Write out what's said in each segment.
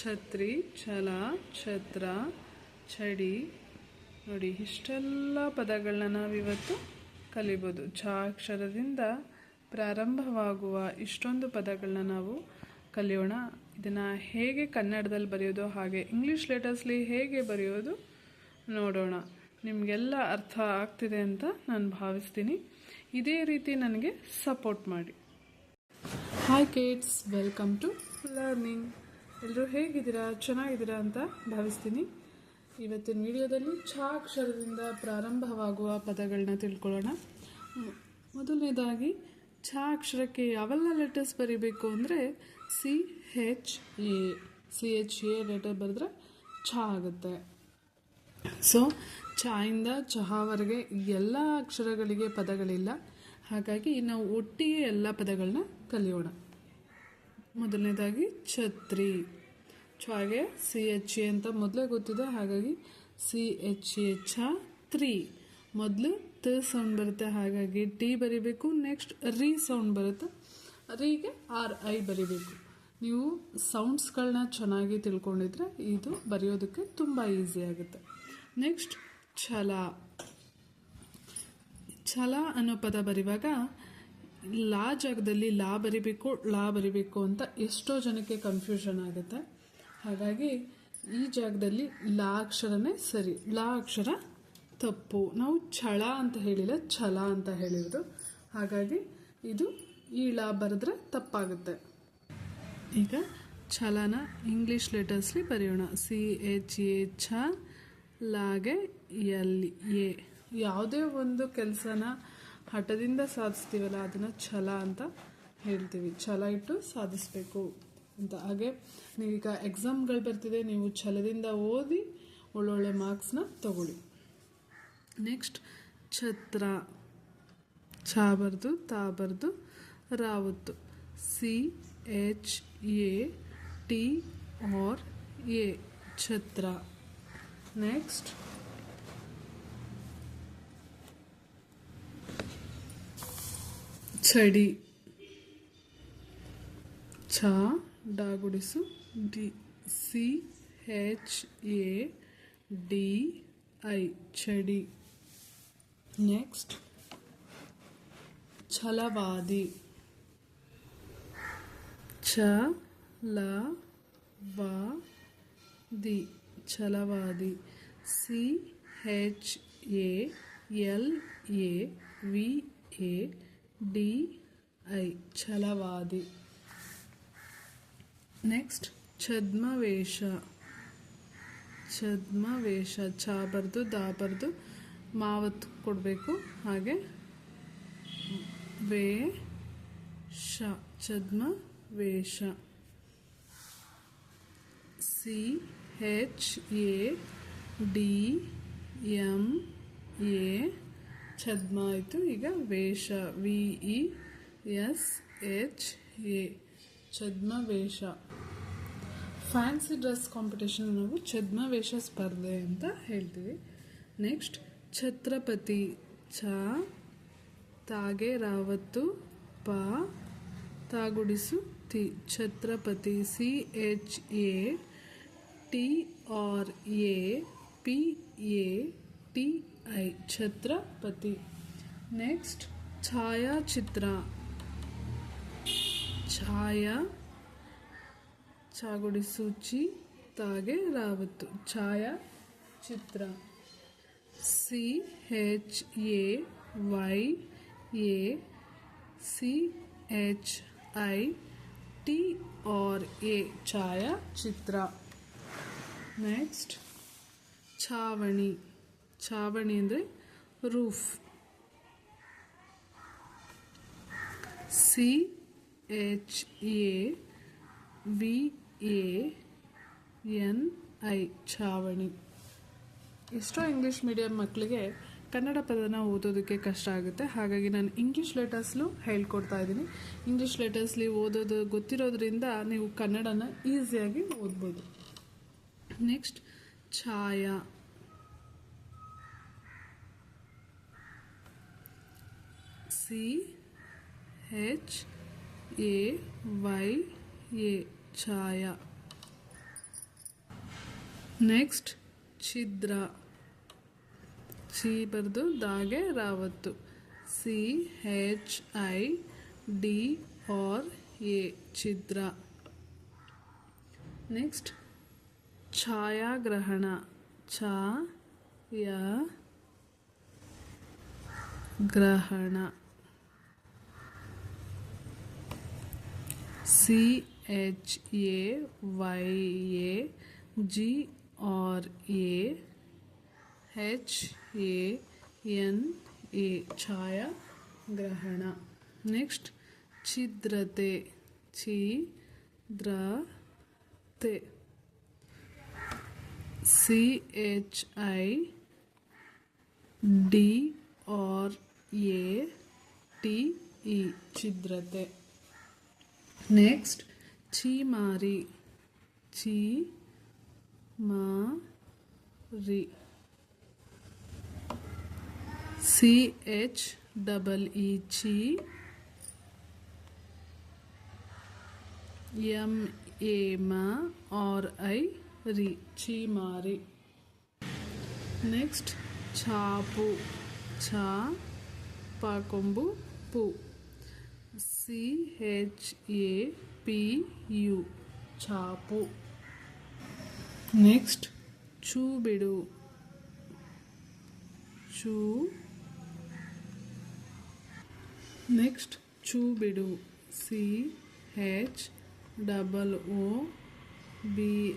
ಛತ್ರಿ, ಛಲ, ಛತ್ರ, ಛಡಿ. ನೋಡಿ, ಇಷ್ಟೆಲ್ಲ ಪದಗಳನ್ನ ನಾವಿವತ್ತು ಕಲಿಬೋದು. ಛ ಅಕ್ಷರದಿಂದ ಪ್ರಾರಂಭವಾಗುವ ಇಷ್ಟೊಂದು ಪದಗಳನ್ನ ನಾವು ಕಲಿಯೋಣ. ಇದನ್ನು ಹೇಗೆ ಕನ್ನಡದಲ್ಲಿ ಬರೆಯೋದು, ಹಾಗೆ ಇಂಗ್ಲೀಷ್ ಲೆಟರ್ಸ್ಲಿ ಹೇಗೆ ಬರೆಯೋದು ನೋಡೋಣ. ನಿಮಗೆಲ್ಲ ಅರ್ಥ ಆಗ್ತಿದೆ ಅಂತ ನಾನು ಭಾವಿಸ್ತೀನಿ. ಇದೇ ರೀತಿ ನನಗೆ ಸಪೋರ್ಟ್ ಮಾಡಿ. Hi kids welcome to learning ಎಲ್ಲರೂ ಹೇಗಿದ್ದೀರಾ? ಚೆನ್ನಾಗಿದ್ದೀರಾ ಅಂತ ಭಾವಿಸ್ತೀನಿ. ಇವತ್ತಿನ ವಿಡಿಯೋದಲ್ಲಿ ಛಾ ಅಕ್ಷರದಿಂದ ಪ್ರಾರಂಭವಾಗುವ ಪದಗಳನ್ನ ತಿಳ್ಕೊಳ್ಳೋಣ. ಮೊದಲನೇದಾಗಿ ಛಾಕ್ಷರಕ್ಕೆ ಅಕ್ಷರಕ್ಕೆ ಯಾವೆಲ್ಲ ಲೆಟರ್ಸ್ ಬರೀಬೇಕು ಅಂದರೆ C, H, A, C H A letter ಬರೆದ್ರೆ ಛ ಆಗುತ್ತೆ. ಸೊ ಚಾಯಿಂದ ಚಹಾವರೆಗೆ ಎಲ್ಲ ಅಕ್ಷರಗಳಿಗೆ ಪದಗಳಿಲ್ಲ. ಹಾಗಾಗಿ ನಾವು ಒಟ್ಟಿಗೆ ಎಲ್ಲ ಪದಗಳನ್ನ ಕಲಿಯೋಣ. ಮೊದಲನೇದಾಗಿ ಛತ್ರಿ. ಛಾಗೆ ಸಿ ಎಚ್ ಎ ಅಂತ ಮೊದಲೇ ಗೊತ್ತಿದೆ, ಹಾಗಾಗಿ ಸಿ ಎಚ್ ಎ ಛ ತ್ರೀ. ಮೊದಲು ತ ಸೌಂಡ್ ಬರುತ್ತೆ, ಹಾಗಾಗಿ ಟಿ ಬರಿಬೇಕು ನೆಕ್ಸ್ಟ್ ರೀ ಸೌಂಡ್ ಬರುತ್ತೆ. ರೀಗೆ ಆರ್ ಐ ಬರಿಬೇಕು. ನೀವು ಸೌಂಡ್ಸ್ಗಳನ್ನ ಚೆನ್ನಾಗಿ ತಿಳ್ಕೊಂಡಿದ್ರೆ ಇದು ಬರೆಯೋದಕ್ಕೆ ತುಂಬ ಈಸಿ ಆಗುತ್ತೆ. ನೆಕ್ಸ್ಟ್ ಛಲ. ಛಲ ಅನ್ನೋ ಪದ ಬರೆಯುವಾಗ ಲಾ ಜಾಗದಲ್ಲಿ ಲಾ ಬರಿಬೇಕು ಲಾ ಬರಿಬೇಕು ಅಂತ ಎಷ್ಟೋ ಜನಕ್ಕೆ ಕನ್ಫ್ಯೂಷನ್ ಆಗುತ್ತೆ. ಹಾಗಾಗಿ ಈ ಜಾಗದಲ್ಲಿ ಲಾ ಅಕ್ಷರನೇ ಸರಿ. ಲಾ ಅಕ್ಷರ ತಪ್ಪು. ನಾವು ಛಳ ಅಂತ ಹೇಳಿಲ್ಲ, ಛಲ ಅಂತ ಹೇಳಿರೋದು. ಹಾಗಾಗಿ ಇದು ಈ ಲಾ ಬರೆದ್ರೆ ತಪ್ಪಾಗುತ್ತೆ. ಈಗ ಛಲನ ಇಂಗ್ಲೀಷ್ ಲೆಟರ್ಸ್ಲಿ ಬರೆಯೋಣ. ಸಿ, ಎಚ್, ಎ, ಛ, ಲಾಗೆ, ಎಲ್, ಎ. ಯಾವುದೇ ಒಂದು ಕೆಲಸನ ಹಠದಿಂದ ಸಾಧಿಸ್ತೀವಲ್ಲ, ಅದನ್ನು ಛಲ ಅಂತ ಹೇಳ್ತೀವಿ. ಛಲ ಇಟ್ಟು ಸಾಧಿಸಬೇಕು ಅಂತ. ಹಾಗೆ ನೀವೀಗ ಎಕ್ಸಾಮ್ಗಳು ಬರ್ತಿದೆ, ನೀವು ಛಲದಿಂದ ಓದಿ ಒಳ್ಳೊಳ್ಳೆ ಮಾರ್ಕ್ಸ್ನ ತಗೊಳ್ಳಿ. ನೆಕ್ಸ್ಟ್ ಛತ್ರ ಛ ಬರ್ದು ತಾ ಬರ್ದು Rawat. C, H, A, T, R, A. ಛತ್ರ. ನೆಕ್ಸ್ಟ್ ಚಡಿ ಛ ಡಾಗುಡಿಸು D C H A D I ಚಡಿ next ಛಲವಾದಿ ಛ ಲ ವ ವಿ ಡಿ ಐ ಛಲವಾದಿ. ನೆಕ್ಸ್ಟ್, ಛದ್ಮವೇಷ. ಛದ್ಮವೇಷ ಛ ಬರ್ದು ದಾ ಬರ್ದು ಮಾವತ್ತು ಕೊಡಬೇಕು. ಹಾಗೆ, ವೇಷ ಛದ್ಮ ವೇಷ C H A D M A ಛದ್ಮ ಆಯಿತು ಈಗ ವೇಷ V E S H A ಛದ್ಮ ವೇಷ ಫ್ಯಾನ್ಸಿ ಡ್ರೆಸ್ ಕಾಂಪಿಟೇಷನ್ ನಾವು ಛದ್ಮವೇಷ ಸ್ಪರ್ಧೆ ಅಂತ ಹೇಳ್ತೀವಿ. ನೆಕ್ಸ್ಟ್ ಛತ್ರಪತಿ ಛ ತಾಗೆ ರಾವತ್ತು ಪ, ತಾಗುಡಿಸು, ತಿ. Chhatrapati C H A T R A P A T I, Chhatrapati. Next, ಛಾಯಾಚಿತ್ರ. ಛಾಯಾ ಚಾಗುಡಿಸು ಚಿ ತಾಗೆ ರಾವತ್ತು. ಛಾಯಾ ಚಿತ್ರ C, H, A, Y, A, C, H, I, T, R, A. ಛಾಯಾ ಚಿತ್ರ ನೆಕ್ಸ್ಟ್, ಛಾವಣಿ. ಛಾವಣಿ ಅಂದರೆ roof. C, H, A, V, A, N, I ಛಾವಣಿ ಎಷ್ಟೋ ಇಂಗ್ಲೀಷ್ ಮೀಡಿಯಂ ಮಕ್ಕಳಿಗೆ ಕನ್ನಡ ಪದನ ಓದೋದಕ್ಕೆ ಕಷ್ಟ ಆಗುತ್ತೆ. ಹಾಗಾಗಿ ನಾನು ಇಂಗ್ಲೀಷ್ ಲೆಟರ್ಸ್ಲು ಹೇಳ್ಕೊಡ್ತಾ ಇದ್ದೀನಿ. ಇಂಗ್ಲೀಷ್ ಲೆಟರ್ಸ್ಲಿ ಓದೋದು ಗೊತ್ತಿರೋದ್ರಿಂದ ನೀವು ಕನ್ನಡನ ಈಸಿಯಾಗಿ ಓದ್ಬೋದು. ನೆಕ್ಸ್ಟ್, ಛಾಯಾ. C H A Y A Chhaya next ಛಿದ್ರ ಸಿ ಬರೆದು ದಾಗೆ Rawat C H I D R A ಛಿದ್ರ ನೆಕ್ಸ್ಟ್ ಛಾಯಾಗ್ರಹಣ ಛಾಯ ಗ್ರಹಣ C H A Y A G R A H A N A ಛಾಯಾಗ್ರಹಣ ನೆಕ್ಸ್ಟ್ ಛಿದ್ರತೆ ಛಿದ್ರತೆ C H I D R A T E ಛಿದ್ರತೆ next ಚೀಮಾರಿ ಚೀ ಮಾರಿ ಸಿ ಎಚ್ ಡಬಲ್ ಇ ಚಿ ಎಂ ಎ ಮ ಆರ್ ಐ ರಿ ಚೀಮಾರಿ ನೆಕ್ಸ್ಟ್ ಛಾಪು ಛಾ ಪಾಕೊಂಬು ಪು C H A P U ಛಾಪು ನೆಕ್ಸ್ಟ್ ಚೂ ಬಿಡು ಚೂ ನೆಕ್ಸ್ಟ್ ಚೂ ಬಿಡು C H double O B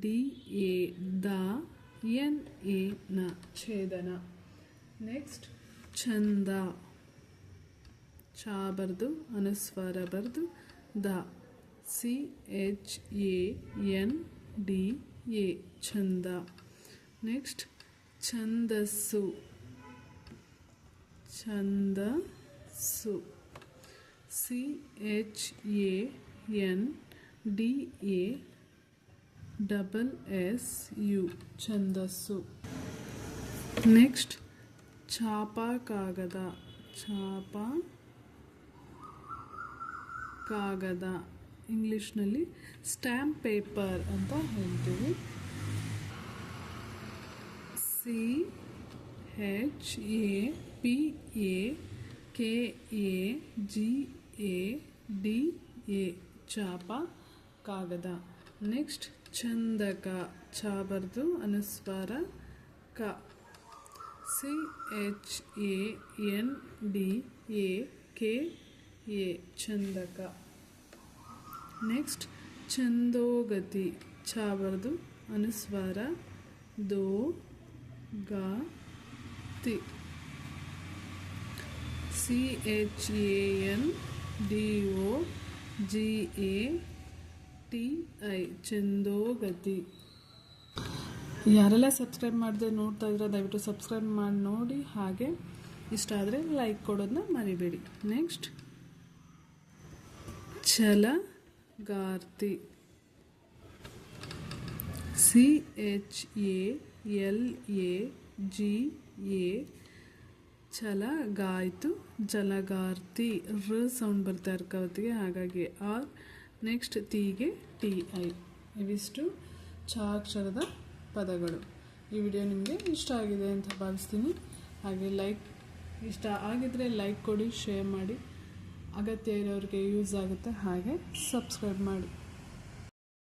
D A the N A ನ ಛೇದನ. ನೆಕ್ಸ್ಟ್ ಚಂದ ಚ ಬರೆದು, ಅನುಸ್ವಾರ ಬರೆದು, the. C H A N D A ಚಂದ ನೆಕ್ಸ್ಟ್, ಛಂದಸ್ಸು. ಛಂದಸ್ಸು. C H A N D A double S U ಛಂದಸ್ಸು ನೆಕ್ಸ್ಟ್ ಛಾಪ ಕಾಗದ ಛಾಪ ಕಾಗದ ಇಂಗ್ಲೀಷ್ನಲ್ಲಿ ಸ್ಟ್ಯಾಂಪ್ ಪೇಪರ್ ಅಂತ ಹೇಳ್ತೀವಿ. C H A P A K A G A D A ಚಾಪ ಕಾಗದ ನೆಕ್ಸ್ಟ್ ಚಂದಕ ಚ ಬರ್ದು ಅನುಸ್ವಾರ ಕ C H A N D A K A ಚಂದಕ next ಛಂದೋಗತಿ ಛ ಬರ್ದು ಅನುಸ್ವಾರ ದೋ ಗ ತಿ C H A N D O G A T I ಚಂದೋಗತಿ ಯಾರೆಲ್ಲ ಸಬ್ಸ್ಕ್ರೈಬ್ ಮಾಡದೆ ನೋಡ್ತಾ ಇದ್ರೆ ದಯವಿಟ್ಟು ಸಬ್ಸ್ಕ್ರೈಬ್ ಮಾಡಿ ನೋಡಿ. ಹಾಗೆ ಇಷ್ಟ ಆದರೆ ಲೈಕ್ ಕೊಡೋದನ್ನ ಮರಿಬೇಡಿ. Next ಛಲಗಾರ್ತಿ C H A L A G A ಛಲಗಾಯ್ತು ಜಲಗಾರ್ತಿ. ರ ಸೌಂಡ್ ಬರ್ತಾ ಇರ್ಕವತ್ತಿಗೆ ಹಾಗಾಗಿ ಆರ್ ನೆಕ್ಸ್ಟ್ ತಿಗೆ ಟಿ ಐ ಇವಿಷ್ಟು ಚಾಕ್ಷರದ ಪದಗಳು. ಈ ವಿಡಿಯೋ ನಿಮಗೆ ಇಷ್ಟ ಆಗಿದೆ ಅಂತ ಭಾವಿಸ್ತೀನಿ. ಹಾಗೆ ಲೈಕ್ ಇಷ್ಟ ಆಗಿದ್ರೆ ಲೈಕ್ ಕೊಡಿ ಶೇರ್ ಮಾಡಿ. ಅಗತ್ಯ ಇರೋರಿಗೆ ಯೂಸ್ ಆಗುತ್ತೆ. ಹಾಗೆ ಸಬ್ಸ್ಕ್ರೈಬ್ ಮಾಡಿ.